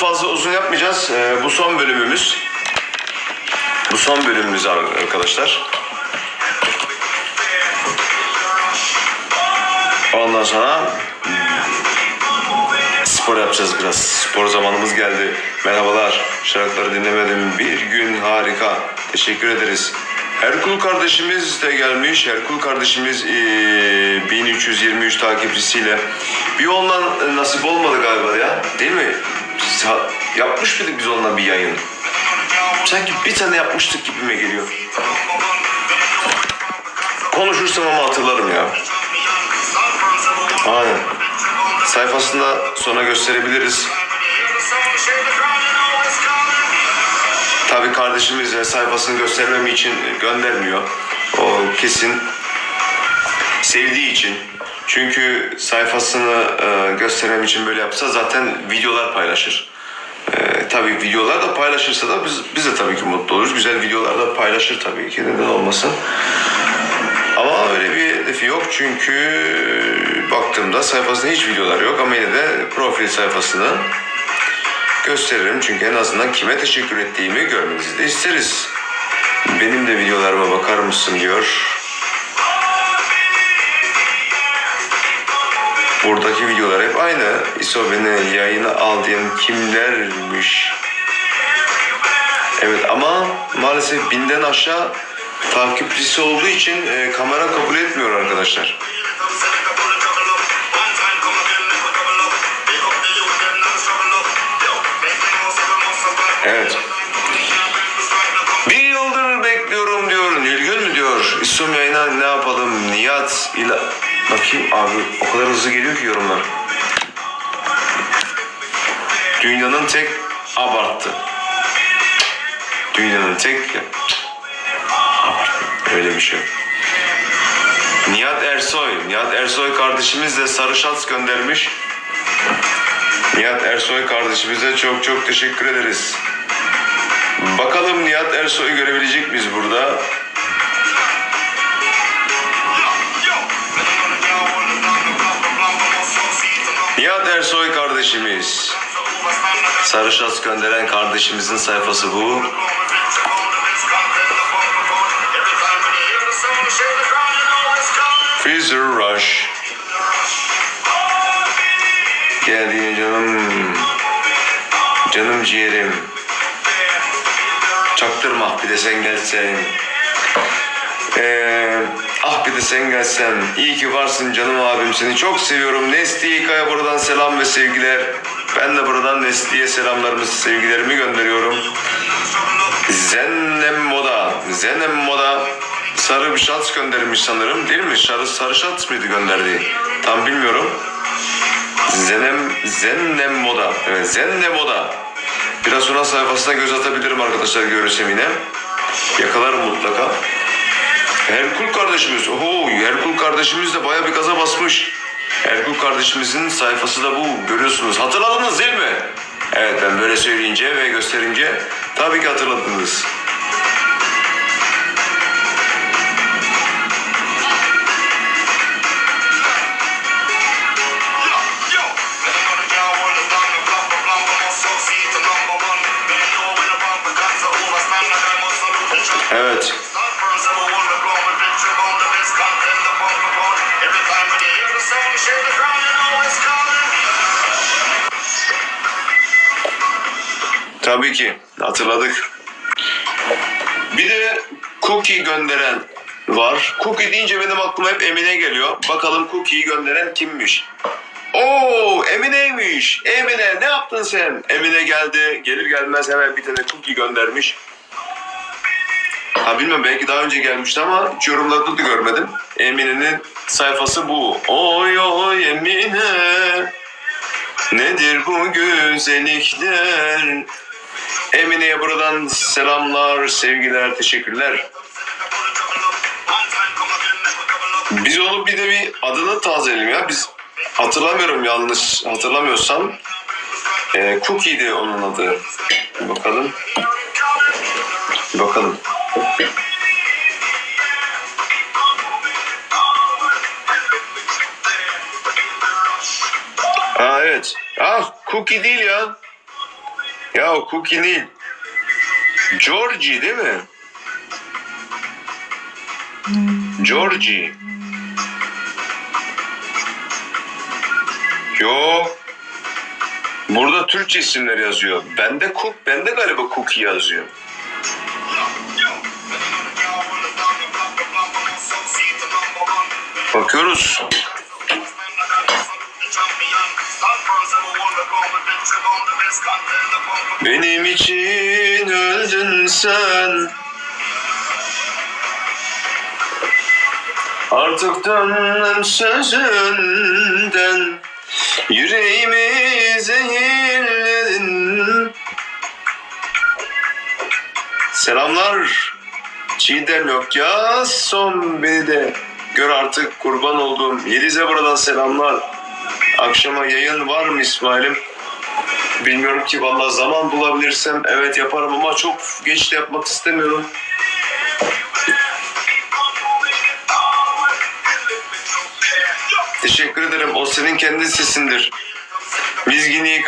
fazla uzun yapmayacağız. Ee, bu son bölümümüz. Bu son bölümümüz arkadaşlar. Ondan sonra hmm, spor yapacağız biraz. Spor zamanımız geldi. Merhabalar. Şarkıları dinlemedim. Bir gün harika. Teşekkür ederiz. Herkul kardeşimiz de gelmiş. Herkul kardeşimiz eee, 1323 takipçisiyle. Bir ondan e, nasip olmadı galiba ya. Değil mi? Yapmış mıydık biz onunla bir yayın? Sanki bir tane yapmıştık gibime geliyor. Konuşursam ama hatırlarım ya. Aynen. Sayfasında sonra gösterebiliriz. Tabii kardeşimiz de sayfasını göstermem için göndermiyor. O kesin sevdiği için. Çünkü sayfasını e, göstermem için böyle yapsa zaten videolar paylaşır. Tabii videolar da paylaşırsa da biz, biz de tabii ki mutlu oluruz. Güzel videolar da paylaşır tabii ki neden olmasın. Ama öyle bir hedefi yok çünkü baktığımda sayfasında hiç videolar yok ama yine de profil sayfasını gösteririm. Çünkü en azından kime teşekkür ettiğimi görmenizi de isteriz. Benim de videolarıma bakar mısın diyor. Buradaki videolar hep aynı. İso beni yayına al kimlermiş? Evet ama maalesef binden aşağı takipçisi olduğu için e, kamera kabul etmiyor arkadaşlar. Evet. Bir yıldır bekliyorum diyor. Nilgün mü diyor. İstum yayına ne yapalım? Nihat ile... Bakayım abi o kadar hızlı geliyor ki yorumlar. Dünyanın tek abarttı. Dünyanın tek abarttı. Öyle bir şey yok. Nihat Ersoy. Nihat Ersoy kardeşimiz de sarı şans göndermiş. Nihat Ersoy kardeşimize çok çok teşekkür ederiz. Bakalım Nihat Ersoy'u görebilecek miyiz burada? Nihat Ersoy kardeşimiz. Sarı şans gönderen kardeşimizin sayfası bu. Freezer Rush. Geldiğin canım. Canım ciğerim. Çaktırma bir de sen gelsen. Ee, ah bir de sen gelsen. İyi ki varsın canım abim seni çok seviyorum. Nesli İK'ya buradan selam ve sevgiler. Ben de buradan Nesli'ye selamlarımı sevgilerimi gönderiyorum. Zennem Moda. Zennem Moda sarı bir şans göndermiş sanırım değil mi? Sarı, sarı şans mıydı gönderdiği? Tam bilmiyorum. Zenem, Zennem Moda. Evet Zennem Moda. Biraz sonra sayfasına göz atabilirim arkadaşlar görürsem yine. Yakalarım mutlaka. Herkul kardeşimiz. Oho Herkul kardeşimiz de baya bir gaza basmış. Herkul kardeşimizin sayfası da bu. Görüyorsunuz. Hatırladınız değil mi? Evet ben böyle söyleyince ve gösterince tabii ki hatırladınız. Evet. Tabii ki hatırladık. Bir de cookie gönderen var. Cookie deyince benim aklıma hep Emine geliyor. Bakalım cookie'yi gönderen kimmiş? Oo Emine'ymiş. Emine ne yaptın sen? Emine geldi. Gelir gelmez hemen bir tane cookie göndermiş. Ha bilmiyorum belki daha önce gelmişti ama hiç yorumlarda da görmedim. Emine'nin sayfası bu. Oy oy Emine. Nedir bu güzellikler? Emine'ye buradan selamlar, sevgiler, teşekkürler. Biz onu bir de bir adını tazeleyelim ya. Biz hatırlamıyorum yanlış hatırlamıyorsam. E, Cookie'di onun adı. Bir bakalım. Bir bakalım. Ah Cookie değil ya. Ya Cookie değil. Georgie değil mi? Georgie. Yo. Burada Türkçe isimler yazıyor. Bende Cook, bende galiba Cookie yazıyor. Bakıyoruz. Benim için öldün sen. Artık dönmem sözünden. Yüreğimi zehirledin. Selamlar. Çiğdem ya son beni de gör artık kurban olduğum Yeliz'e buradan selamlar. Akşama yayın var mı İsmail'im? Bilmiyorum ki vallahi zaman bulabilirsem evet yaparım ama çok geç de yapmak istemiyorum. Teşekkür ederim. O senin kendi sesindir. Biz yine